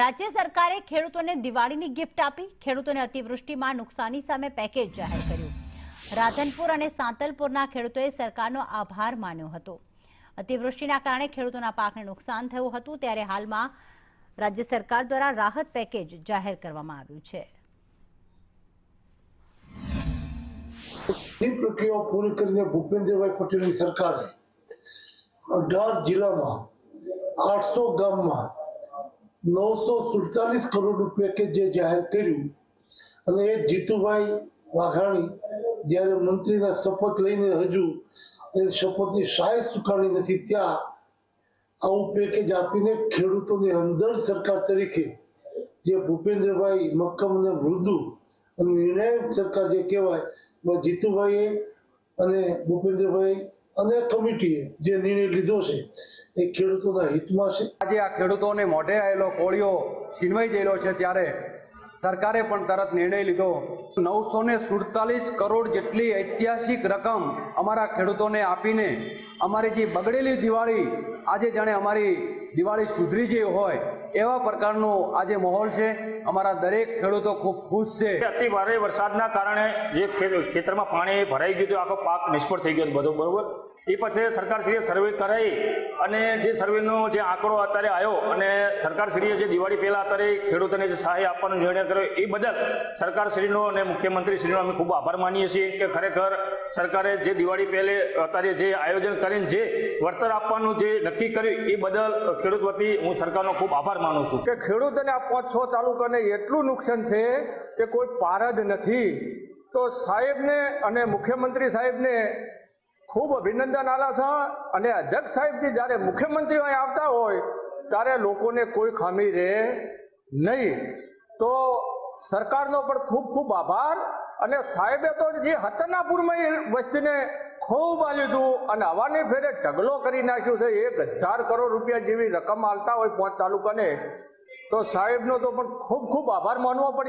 રાજ્ય સરકારે ખેડૂતોને દિવાળીની ગિફ્ટ આપી, ખેડૂતોને અતિવૃષ્ટિમાં નુકસાની સામે પેકેજ જાહેર કર્યું. રાધનપુર અને સાંતલપુરના ખેડૂતોએ સરકારનો આભાર માન્યો હતો. અતિવૃષ્ટિના કારણે ખેડૂતોના પાકને નુકસાન થયું હતું, ત્યારે હાલમાં રાજ્ય સરકાર દ્વારા રાહત પેકેજ જાહેર કરવામાં આવ્યું છે. આઠસો ગામમાં નવસો સુડતાલીસ કરોડ રૂપિયા કે જે જાહેર કર્યું. અને એ જીતુભાઈ વાઘાણી જ્યારે મંત્રીના શપથ લઈને હજુ એ શપથની શાય સુકાણી નથી ત્યાં, આવું પેકેજ આપીને ખેડૂતોની હમદર્દ સરકાર તરીકે જે ભૂપેન્દ્રભાઈ મક્કમ અને મૃદુ અને નિર્ણાયક સરકાર જે કહેવાય, એમાં જીતુભાઈએ અને ભૂપેન્દ્રભાઈ અને કમિટીએ જે નિર્ણય લીધો છે એ ખેડૂતોના હિતમાં છે. આજે આ ખેડૂતોને મોઢે આવેલો કોળિયો છીનવાઈ ગયેલો છે ત્યારે સરકારે પણ તરત નિર્ણય લીધો. નવસો ને સુડતાલીસ કરોડ જેટલી ઐતિહાસિક રકમ અમારા ખેડૂતોને આપીને અમારી જે બગડેલી દિવાળી આજે જાણે અમારી દિવાળી સુધરી જે હોય એવા પ્રકારનો આજે માહોલ છે. અમારા દરેક ખેડૂતો ખૂબ ખુશ છે. અતિ ભારે વરસાદના કારણે જે ખેતરમાં પાણી ભરાઈ ગયું હતું, આખો પાક નિષ્ફળ થઈ ગયો બધો, બરોબર? એ પછી સરકારશ્રીએ સર્વે કરાવી અને જે સર્વેનો જે આંકડો અત્યારે આવ્યો અને સરકારશ્રીએ જે દિવાળી પહેલાં અત્યારે ખેડૂતોને જે સહાય આપવાનો નિર્ણય કર્યો, એ બદલ સરકારશ્રીનો અને મુખ્યમંત્રીશ્રીનો અમે ખૂબ આભાર માનીએ છીએ કે ખરેખર સરકારે જે દિવાળી પહેલે અત્યારે જે આયોજન કરીને જે વળતર આપવાનું જે નક્કી કર્યું, એ બદલ ખેડૂત વતી હું સરકારનો ખૂબ આભાર માનું છું. કે ખેડૂતોને આ પાંચ છ તાલુકાને એટલું નુકસાન છે કે કોઈ પાર જ નથી. તો સાહેબને અને મુખ્યમંત્રી સાહેબને ખૂબ અભિનંદન આલા છે અને અધ્યક્ષ સાહેબથી જ્યારે મુખ્યમંત્રી અહીં આવતા હોય, ત્યારે લોકોને કોઈ ખામી રહે નહીં. તો સરકારનો પણ ખૂબ ખૂબ આભાર. અને સાહેબે તો જે હતનાપુરમાં એ વસ્તીને ખૂબ હતું અને હવાની ફેરે ઢગલો કરી નાખ્યું છે, એક હજાર કરોડ રૂપિયા જેવી રકમ આલતા હોય પાંચ તાલુકાને, તો સાહેબનો તો પણ ખૂબ ખૂબ આભાર માનવો પડશે.